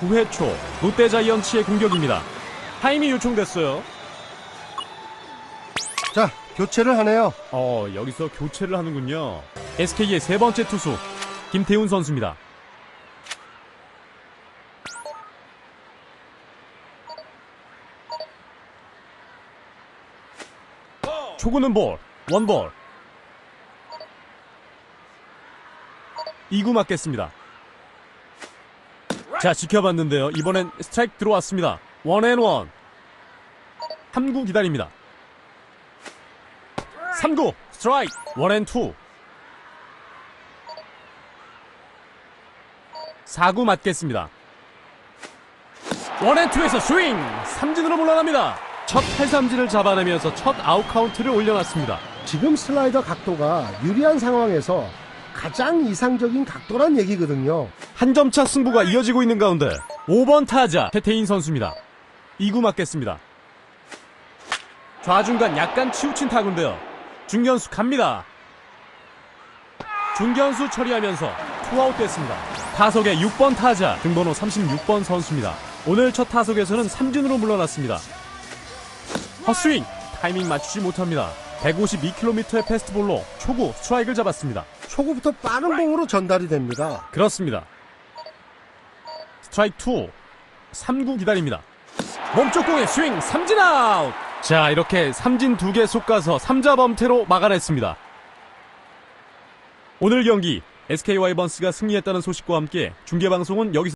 9회 초 롯데 자이언츠의 공격입니다. 타임이 요청됐어요. 자, 교체를 하네요. 어, 여기서 교체를 하는군요. SK의 세 번째 투수 김태훈 선수입니다. 초구는 볼, 원볼. 2구 맞겠습니다. 자, 지켜봤는데요. 이번엔 스트라이크 들어왔습니다. 원앤원. 3구 기다립니다. 3구 스트라이크 원앤투 4구 맞겠습니다 원앤투에서 스윙 삼진으로 물러납니다 첫 탈삼진을 잡아내면서 첫 아웃 카운트를 올려놨습니다 지금 슬라이더 각도가 유리한 상황에서 가장 이상적인 각도란 얘기거든요. 한 점차 승부가 이어지고 있는 가운데 5번 타자 태태인 선수입니다. 2구 맞겠습니다. 좌중간 약간 치우친 타구인데요. 중견수 갑니다. 중견수 처리하면서 투아웃 됐습니다. 타석의 6번 타자 등번호 36번 선수입니다. 오늘 첫 타석에서는 삼진으로 물러났습니다. 헛스윙! 타이밍 맞추지 못합니다. 152km의 패스트볼로 초구 스트라이크를 잡았습니다. 초구부터 빠른 공으로 전달이 됩니다. 그렇습니다. 스트라이크 2. 3구 기다립니다. 몸쪽 공의 스윙 삼진 아웃. 자, 이렇게 삼진 두개 쏟가서 3자 범퇴로 막아냈습니다. 오늘 경기 SK 와이번스가 승리했다는 소식과 함께 중계 방송은 여기서